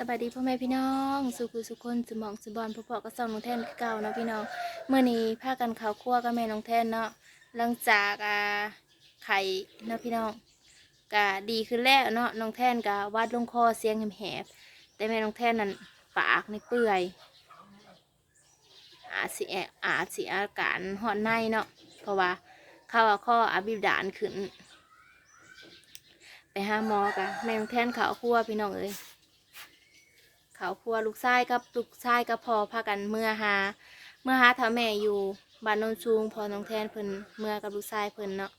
สบายดีพ่อแม่พี่น้อง สุขุสุขคนสมองสุบอลพ่อพ่อก็ส่องน้องแทนเก่าเนาะพี่น้องเมื่อนี้พากันขาวคั่วกับแม่น้องแทนเนาะหลังจากอ่าไข่เนาะพี่น้องก็ดีขึ้นแล้วเนาะน้องแทนก็วาดลงคอเสียงแหบๆแต่แม่น้องแทนนั่นปากในเปื่อย อาจสิแอะอาจสิอาการหอนในเนาะเพราะว่าเข้าว่าข้ออาบิดานขึ้น ไปหาหมอกะแม่น้องแทนขาวคั่วพี่น้องเอ้ย เขาพัวลูกชายกับลูกชายกับพอพากันเมื่อหา เมื่อหาท่าแม่อยู่บ้านโนนสูงพอน้องแทนเพิ่นเมื่อกับลูกชายเพิ่นเนาะ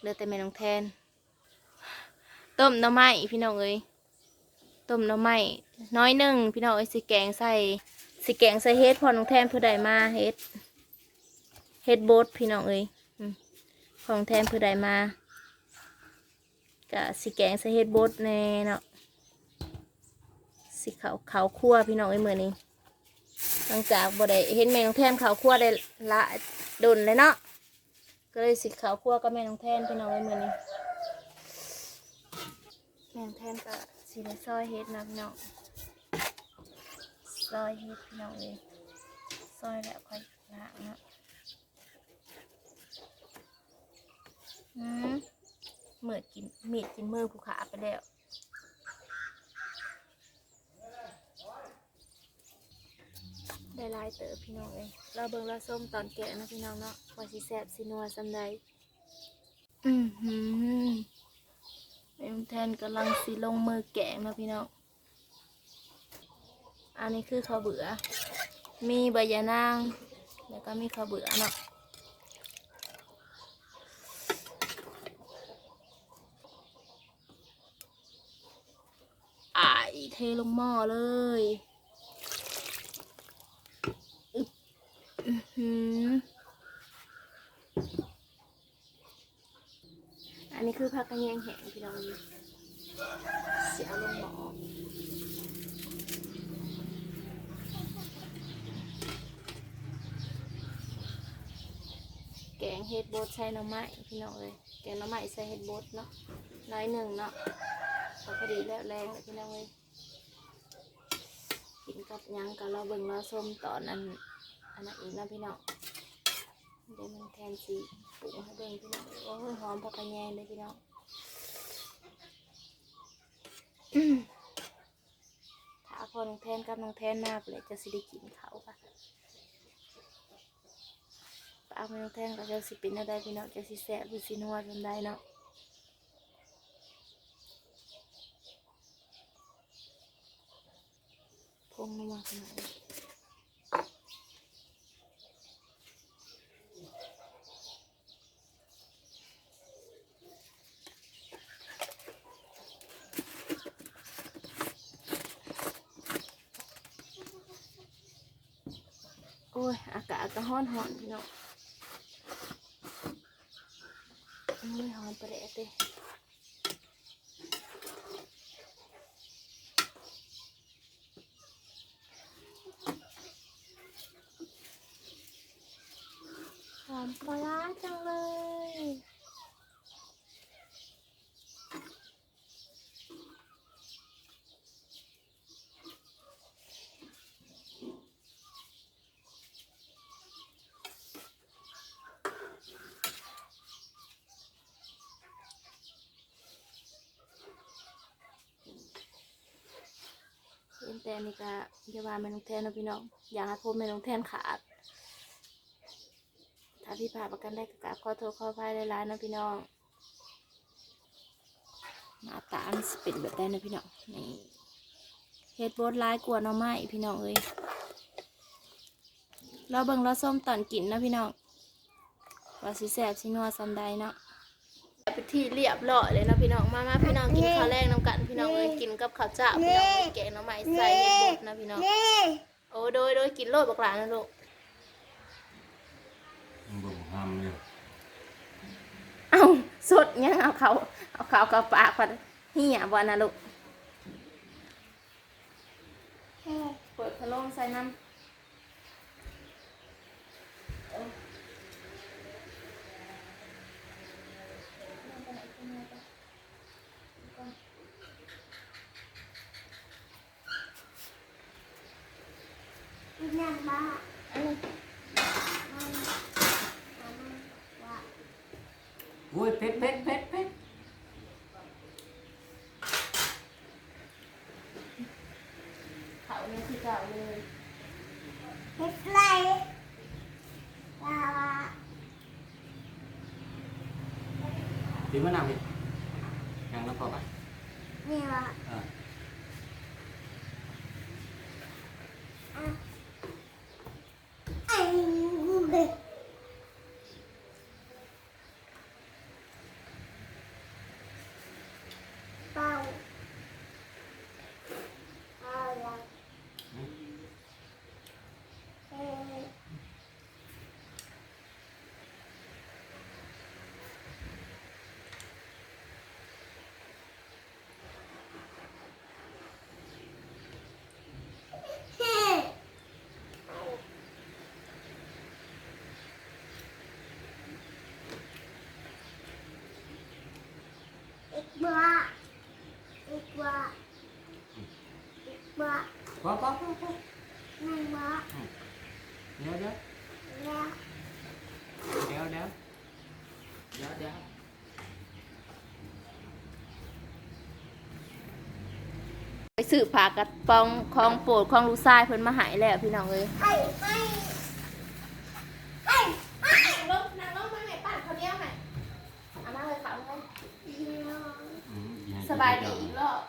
เหลือแต่แม่น้องแทน ต้มหน่อไม้พี่น้องเอ้ยต้มหน่อไม้น้อยหนึ่งพี่น้องเอ้ยสิแกงใส่สิแกงใส่เฮ็ดพอน้องแทนเพื่อใดมาเฮ็ดเฮ็ดโบดพี่น้องเอ้ยอืมพองแทนเพื่อใดมาก็สิแกงใส่เฮ็ดโบดแน่เนาะ สิเขาเขาคั่วพี่น้องไอ้มือนี้หลังจากบ่ได้เห็นแม่น้องแทนเขาคั่วได้ละดนเลยเนาะก็เลยสิเขาคั่วกับแม่น้องแทนพี่น้องไอ้มือนี้แม่น้องแทนก็สิได้ซอยเฮ็ดนะพี่น้องซอยเฮ็ดพี่น้องเลยซอยแล้วค่อยละเนาะอืมเมือกินมีดกินมือผู้ขาไปแล้ว ได้ลายเต๋อพี่น้องเลยเราเบิ่งเราส้มตอนแกะนะพี่น้องเนาะว่าสิแซ่บสินัวซำใดอือหือแม่แทนกำลังสิลงมือแกะนะพี่น้องอันนี้คือข้าวเบื่อมีใบยะนาง แล้วก็มีข้าวเบื่อเนาะอ่ายเทลงหม้อเลย หืม อันนี้คือผักกระเยงแห้งพี่น้องเสียลงหม้อแกงเฮ็ดบดใส่หน้ำไม้พี่น้องเลยแกงหน้ำไม้ใส่เฮ็ดบดเนาะน้อยหนึ่งเนาะก็พอดีแล้วแรงเลยพี่น้องเลยกินกับหยังกับเราเบิ่งเราส้มตอนนั้น อันนั้นอีกนะพี่น้องเดี๋ยวมันแทนสีปรุงให้เบิ่งพี่น้องโอ้ยหอมผักกระแยงเลยพี่น้องถ้าพอน้องแทนกับน้องแทนมาไปเลยจะสิได้กินเขาค่ะป้าแม่น้องแทนก็จะสิเป็นอะไรพี่น้องจะสิแซ่บหรือสินัวจนได้เนาะพงนัวขนาดนี้ ย อากาศก็ฮ้อนหอนพี่น้องโอ้ยหอนประเดะเต้หอมปลาร้าจังเลย นแต่นี่ก็อย่าว่าแม่น้องแทนนะพี่น้องอยากให้ผมแม่น้องแทนขาดถ้าพี่พาประกันได้ก็กราบขอโทษขออภัยหลายๆนะพี่น้องหน้าตามันสิเป็นแบบได้นะพี่น้องนี่เฮ็ดโบดร้ายกว่าหน้องไม้พี่น้องเอ้ยเราเบิ่งเราส้มตอนกินนะพี่น้องว่าสิแซ่บสินัวซำใดเนาะ เป็นที่เรียบร้อยเลยนะพี่น้องมามาพี่น้องกินข้าวแรกน้ำกันพี่น้องเอ้ยกินกับข้าวเจ้าพี่น้องเอ้ยแกงหน้ำไม้ใส่เห็ดบดนะพี่น้องโอ้โดยโดยกินโลดบักหลานนะลูกมันบ่ห้ามอยู่เอ้าสดยังเอาเขาเอาเขากับปากพัดเหี่ยบ่นะลูกเปิดพัดลมใส่น้ำ น้ำบ้าอันนี้มันมันว่าโอ้ยเผ็ดเผ็ดเผ็ดเผ็ด เขาเนี่ยคือเก่าเลย เฮ็ดไรลาวา พี่มะนาวพี่ยังแล้วพอปะ นี่ว่า เออ อะไอ้เด็กเป่าเอาละเอ้ย เฮ้อีกบ้า อีกบ้าอีกบ้าพอพอพอพอหนึ่บ้าเดี๋ยวเดี๋ยวแล้วเดี๋ยวเดี๋ยวเดี๋ยวเดี๋ยวไปซื้อผักกระปองของโปรดของลูกชายเพิ่นมาหายแล้วพี่น้องเอ้ยให้ให้ให้ให้ลงนางลงมาไหนป้าเขาเดียวหนเอามาเลยค่ะเอามาอืมอให้สบายดีอีกรอบ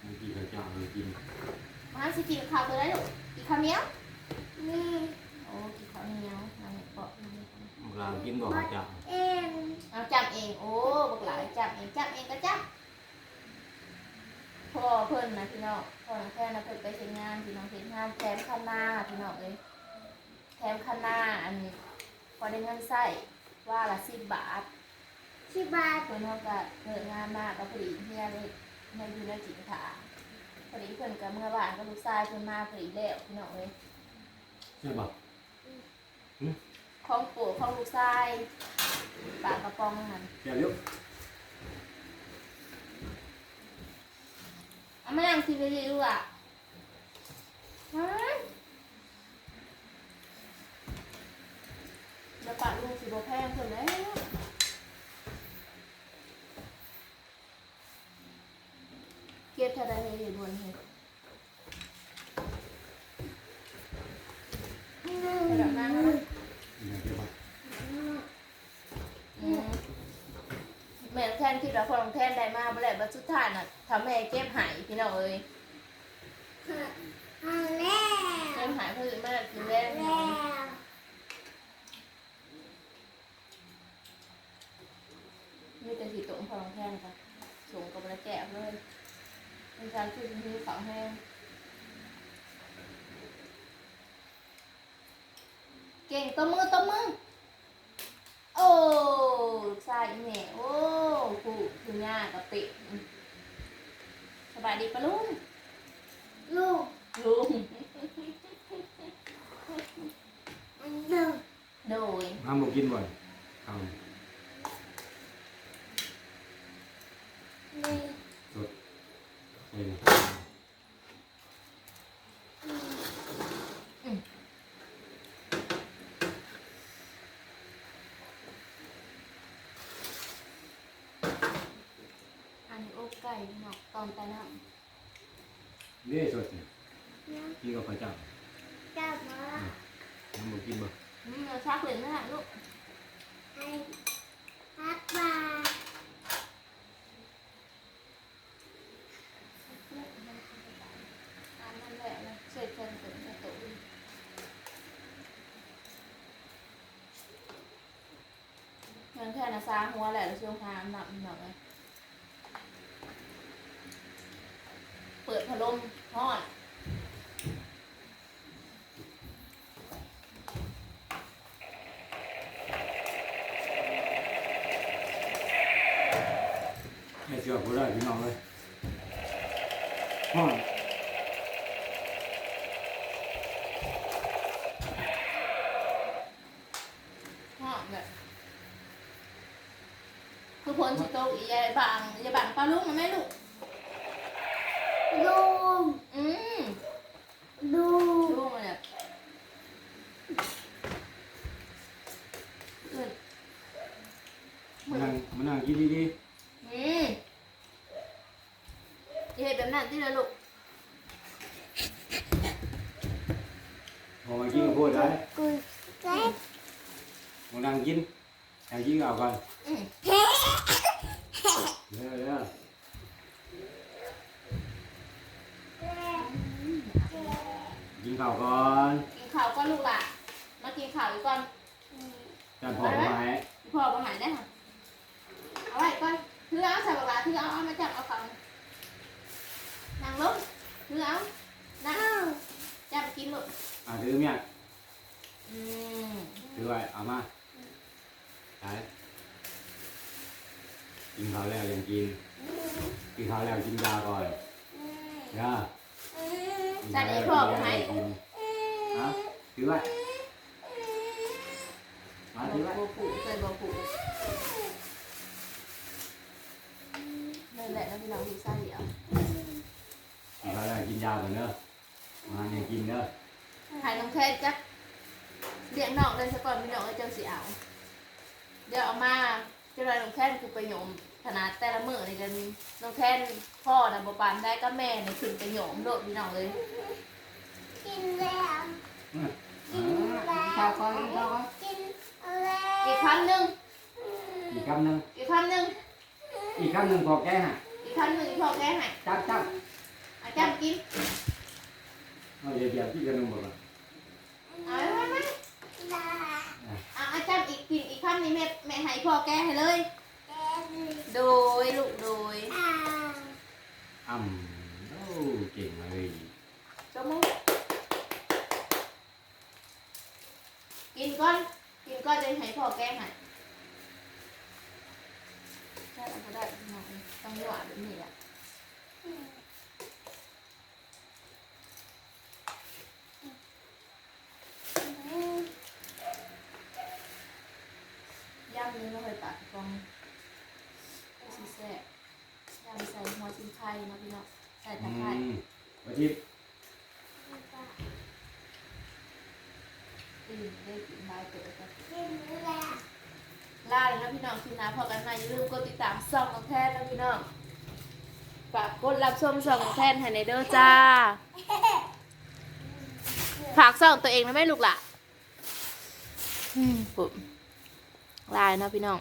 ให้กินข้าวเจ้าให้กิน มาสิกินข้าวตัวได้ลูกกินข้าวเหนียวนี่โอ้กินข้าวเหนียวน้ำเปาะเรากินบ่ข้าวเจ้าเองเอาจับเองโอ้บักหลายจับเองจับเองก็จับพ่อเพิ่นนะพี่น้องพ่อน้องแค่นะเพิ่นไปเช็งานพี่น้องเช็งานแถมคันหน้าพี่น้องเอ้ยแถมคันหน้าอันนี้พอได้เงินใส่ว่าละสิบบาทที่บาทเพิ่นเขาก็เลิกงานมากก็พอดีเฮียเลยเฮียอยู่ในจิตขา พอดีเพิ่นก็เมื่อวานก็ลูกชายเพิ่นมาพอดีแล้วพี่น้องเอ้ยใช่ป่ะของปู่ของลูกชายปลากระป๋องมันเดี๋ยวเร็วเอามานั่งสิไปดูอะฮะเดี๋ยวปากลุงสิบแพงเพิ่นแล้วเก็บเท่าใดให้เห็นบนเห็น หนึ่ง ระดับนั้นนะ เดี๋ยวเดี๋ยวป่ะ อืม แม่แทนคิดว่าคนของแทนได้มาบ่แล้วบัดสุดท้ายน่ะทำแม่เก็บหายพี่น้องเอ้ยอันแล้วเก็บหายเพิ่นมากินแล้วพี่น้แล้องวมีแต่สีตรงพอของแทนค่ะสูงกับระแกะเลยเป็นการคือมีสองแห้งเก่งตัวมือตัวมือ โอ้ลูกชายอีแม่โอ้ผู้คุณย่ากะปิสบายดีปะลุงลูกลุงอันหนึ่งโดยห้ามบ่กินบ่อยเอา นี่ สดใส่เลย อันนี้อ กไก่หนักตอนไปน้นี่สดเนี่ยนะกินกับข้าวเจ้าจับมาห้ามบ่กินบ่ำอืมเราชักเหรียญนะลูกให้พักบาอันนั้นแหละนะเสร็จเชิญเสร็จจะตุยเงินแค่นะซาหัวแหละแล้วช่วงพามหนักหนักเลยเปิด พัดลมห้อนไม่เชื่อบ่ได้พี่น้องเลยห้อนห้อนแบบคือพ้นสิโตกอียายบางยายบางปลาลูกม่ลูกลุงอืมลูก มานั่งกินดีดีเฮ้ยแบบนั้นที่ลยลูกๆพอมากินก็พูดได้มานั่งกินนั่งกินก็เอาก่อนเร็วเร็วกินข้าวก่อนกินข้าวก็ลูกหล่ะมากินข้าวอีกก่อน แต่พอมาให้ พ่อมาหายได้ค่ะ ก่อนถือเอาใส่บักหลาถือเอาเอามาจับเอาเขานั่งลงถือเอานั่งจับกินลูกอะถือเมียถือไว้เอามาไปกินข้าวแล้วยังกิน กินข้าวแล้วกินยาก่อนยากินข้าวแล้วกินยากินฮะถือไว้มาถือไว้บ่ผูเคยบ่ผูนั่น แหละแล้วพี่น้องดูซ่าเดียวกินข้าวแล้วกินยาก่อนเด้อมาเนี่ยกินเด้อหายน้องแค่จักเลี้ยงน้องเลยซะก่อนพี่น้องไอ้เจ้าสิเอาเดี๋ยวเอามาเจ้าลอยน้องแค่กูไปโยมขนาดแต่ละมื้อนี่กันน้องแค่พ่อน่ะบ่ปานได้ก็แม่นี่ขึ้นไปโยมโลดพี่น้องเลยกินแล้วอืมกินแล้วข้าวก่อนข้าวก่อนกินแล้วอีกคำหนึ่งอีกคำหนึ่งอีกคำหนึ่ง อีกคำหนึ่งพอแก้ฮะอีกคำหนึ่งอีกพอแก้ให้จับจับอาจารย์กินเอาเดี๋ยวเดี๋ยวพี่จะนุ่มบอกว่าเอาไว้ไว้ลาเอาอาจารย์อีกกินอีกคำนี้แม่แม่ให้พ่อแก้ให้เลยแก๊กโดยลูกโดยอ่าอ่ำโอ้เก่งเลยจมูกกินก่อนกินก่อนจะให้พ่อแก้ให้ ได้แล้วก็ได้หน่อยต้องหวานแบบนี้แหละย่ำนี้ไม่เคยตัดกองสีแซ่ย่ำใส่หัวชิ้นไข่เนาะพี่เนาะใส่ตะไคร้มวันที่อืมได้กินได้เปิดกันกินแลาเลยนะพี่น้องทีนะพอกันมาอย่าลืมกดติดตามส่องของแทนนะพี่น้องฝากกดรับชมส่องของแทนให้ในเด้อจ้าฝากส่องตัวเองนะแม่ลูกล่ะอืมปุ๊บลายนะพี่น้อง